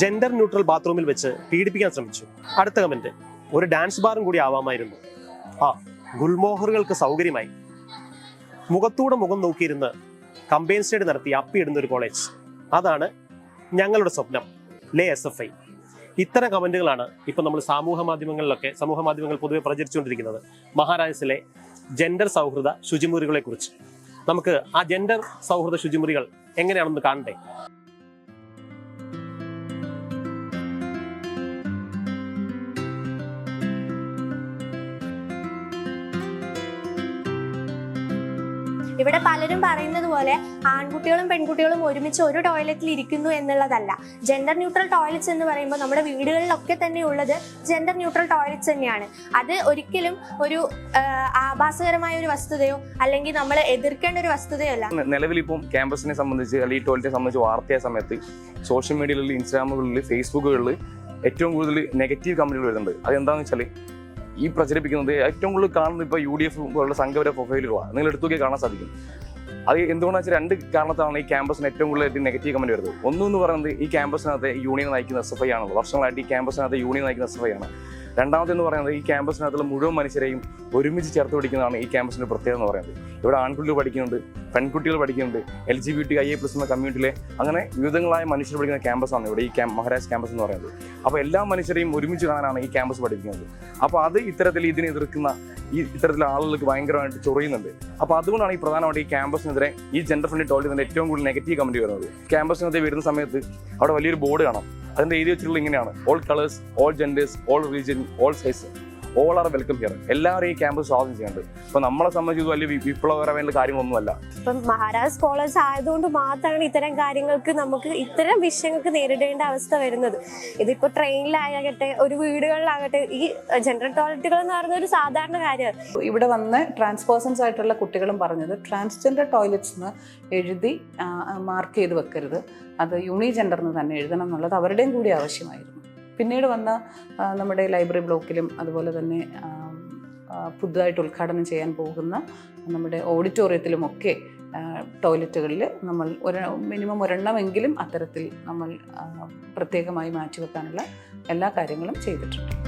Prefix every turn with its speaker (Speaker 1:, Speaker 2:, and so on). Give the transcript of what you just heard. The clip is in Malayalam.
Speaker 1: ജെൻഡർ ന്യൂട്രൽ ബാത്റൂമിൽ വെച്ച് പീഡിപ്പിക്കാൻ ശ്രമിച്ചു. അടുത്ത കമന്റ് ഒരു ഡാൻസ് ബാറും കൂടി ആവാമായിരുന്നു. ആ ഗുൽമോഹറുകൾക്ക് സൗകര്യമായി. മുഖത്തൂടെ മുഖം നോക്കിയിരുന്ന് കമ്പൈൻ സ്റ്റഡി നടത്തി അപ്പിയിടുന്ന ഒരു കോളേജ് അതാണ് ഞങ്ങളുടെ സ്വപ്നം. ലേ എസ് എഫ് ഐ ഇത്തരം കമന്റുകളാണ് ഇപ്പൊ നമ്മൾ സാമൂഹ മാധ്യമങ്ങളിലൊക്കെ സമൂഹ മാധ്യമങ്ങൾ പൊതുവെ പ്രചരിച്ചുകൊണ്ടിരിക്കുന്നത്. മഹാരാജസിലെ ജെൻഡർ സൗഹൃദ ശുചിമുറികളെ കുറിച്ച് നമുക്ക് ആ ജെൻഡർ സൗഹൃദ ശുചിമുറികൾ എങ്ങനെയാണെന്ന് കാണണ്ടേ?
Speaker 2: ഇവിടെ പലരും പറയുന്നത് പോലെ ആൺകുട്ടികളും പെൺകുട്ടികളും ഒരുമിച്ച് ഒരു ടോയ്ലറ്റിൽ ഇരിക്കുന്നു എന്നുള്ളതല്ല. ജെൻഡർ ന്യൂട്രൽ ടോയ്ലറ്റ്സ് എന്ന് പറയുമ്പോൾ നമ്മുടെ വീടുകളിലൊക്കെ തന്നെ ഉള്ളത് ജെൻഡർ ന്യൂട്രൽ ടോയ്ലറ്റ്സ് തന്നെയാണ്. അത് ഒരിക്കലും ഒരു ആഭാസകരമായ ഒരു വസ്തുതയോ അല്ലെങ്കിൽ നമ്മൾ എതിർക്കേണ്ട ഒരു വസ്തുതയോ അല്ല.
Speaker 3: നിലവിലിപ്പം ക്യാമ്പസിനെ സംബന്ധിച്ച് അല്ലെങ്കിൽ ടോയ്ലറ്റിനെ സംബന്ധിച്ച് വാർത്തയായ സമയത്ത് സോഷ്യൽ മീഡിയകളിൽ ഇൻസ്റ്റാഗ്രാമുകളിൽ ഫേസ്ബുക്കുകളിൽ ഏറ്റവും കൂടുതൽ നെഗറ്റീവ് കമന്റുകൾ വരുന്നുണ്ട്. അതെന്താണെന്ന് വെച്ചാൽ ഈ പ്രചരിപ്പിക്കുന്നത് ഏറ്റവും കൂടുതൽ കാണുന്നത് ഇപ്പോൾ യു ഡി എഫ് പോലുള്ള സംഘപര പ്രൊഫൈലുകളാണ് നിങ്ങൾ എടുത്തു നോക്കി കാണാൻ സാധിക്കും. അത് എന്തുകൊണ്ടാണെന്ന് വെച്ചാൽ രണ്ട് കാരണത്താണ് ഈ ക്യാമ്പസിന് ഏറ്റവും കൂടുതൽ നെഗറ്റീവ് കമന്റ് വരുന്നത്. ഒന്നെന്ന് പറയുന്നത് ഈ ക്യാമ്പസിനകത്ത് യൂണിയൻ നയിക്കുന്ന എസ് എഫ് ഐ ആണല്ലോ. വർഷങ്ങളായിട്ട് ഈ ക്യാമ്പസിനകത്ത് യൂണിയൻ നയിക്കുന്ന എസ് എഫ് ഐ ആണ്. രണ്ടാമതെന്ന് പറയുന്നത് ഈ ക്യാമ്പസിനകത്തുള്ള മുഴുവൻ മനുഷ്യരെയും ഒരുമിച്ച് ചേർത്ത് പിടിക്കുന്നതാണ് ഈ ക്യാമ്പസിന്റെ പ്രത്യേകത എന്ന് പറയുന്നത്. ഇവിടെ ആൺകുട്ടികൾ പഠിക്കുന്നുണ്ട് പെൺകുട്ടികൾ പഠിക്കുന്നുണ്ട് L G B T I A plus എന്ന കമ്മ്യൂണിറ്റിയിലെ അങ്ങനെ വിവിധങ്ങളായ മനുഷ്യർ പഠിക്കുന്ന ക്യാമ്പസാണ് ഇവിടെ ഈ ക്യാമ്പ് മഹാരാജ് ക്യാമ്പസ് എന്ന് പറയുന്നത്. അപ്പോൾ എല്ലാ മനുഷ്യരെയും ഒരുമിച്ച് കാണാനാണ് ഈ ക്യാമ്പസ് പഠിപ്പിക്കുന്നത്. അപ്പോൾ അത് ഇത്തരത്തിൽ ഇതിനെ എതിർക്കുന്ന ഈ ഇത്തരത്തിലുള്ള ആളുകൾക്ക് ഭയങ്കരമായിട്ട് ചൊറിയുന്നുണ്ട്. അപ്പോൾ അതുകൊണ്ടാണ് ഈ പ്രധാനമായിട്ട് ഈ ക്യാമ്പസിനെതിരെ ഈ ജെൻഡർ ഫ്രണ്ട്ലി ടോയ്ലറ്റിന്റെ ഏറ്റവും കൂടുതൽ നെഗറ്റീവ് കമന്റ് വരുന്നത്. ക്യാമ്പസിനകത്ത് വരുന്ന സമയത്ത് അവിടെ വലിയൊരു ബോർഡ് കാണാം. അതിന്റെ എഴുതി വെച്ചിട്ടുള്ള ഇങ്ങനെയാണ്. All colours all genders all region all size all are welcome here എല്ലാവരും ഈ ക്യാമ്പസ് സ്വാഗതം ചെയ്യുന്നുണ്ട്. അപ്പൊ നമ്മളെ സംബന്ധിച്ച് വലിയ വിപ്ലവകരമായ വിപ്ലവകരമായിട്ടുള്ള കാര്യങ്ങളൊന്നുമല്ല.
Speaker 4: ഇപ്പം മഹാരാജ് കോളേജ് ആയതുകൊണ്ട് മാത്രമാണ് ഇത്തരം കാര്യങ്ങൾക്ക് നമുക്ക് ഇത്തരം വിഷയങ്ങൾക്ക് നേരിടേണ്ട അവസ്ഥ വരുന്നത്. ഇതിപ്പോ ട്രെയിനിലാകട്ടെ ഒരു വീടുകളിലാകട്ടെ ഈ ജനറൽ ടോയ്ലറ്റുകൾ എന്ന് പറയുന്ന ഒരു സാധാരണ കാര്യം.
Speaker 5: ഇവിടെ വന്ന് ട്രാൻസ്പേഴ്സൺസ് ആയിട്ടുള്ള കുട്ടികളും പറഞ്ഞത് ട്രാൻസ്ജെൻഡർ ടോയ്ലറ്റ്സ് എന്ന് എഴുതി മാർക്ക് ചെയ്ത് വെക്കരുത്. അത് യൂണി ജെൻഡർ എന്ന് തന്നെ എഴുതണം എന്നുള്ളത് അവരുടെയും കൂടി ആവശ്യമായിരുന്നു. പിന്നീട് വന്ന നമ്മുടെ ലൈബ്രറി ബ്ലോക്കിലും അതുപോലെ തന്നെ പുതുതായിട്ട് ഉദ്ഘാടനം ചെയ്യാൻ പോകുന്ന നമ്മുടെ ഓഡിറ്റോറിയത്തിലുമൊക്കെ ടോയ്ലറ്റുകളിൽ നമ്മൾ ഒരു മിനിമം ഒരെണ്ണമെങ്കിലും അത്തരത്തിൽ നമ്മൾ പ്രത്യേകമായി മാറ്റിവെക്കാനുള്ള എല്ലാ കാര്യങ്ങളും ചെയ്തിട്ടുണ്ട്.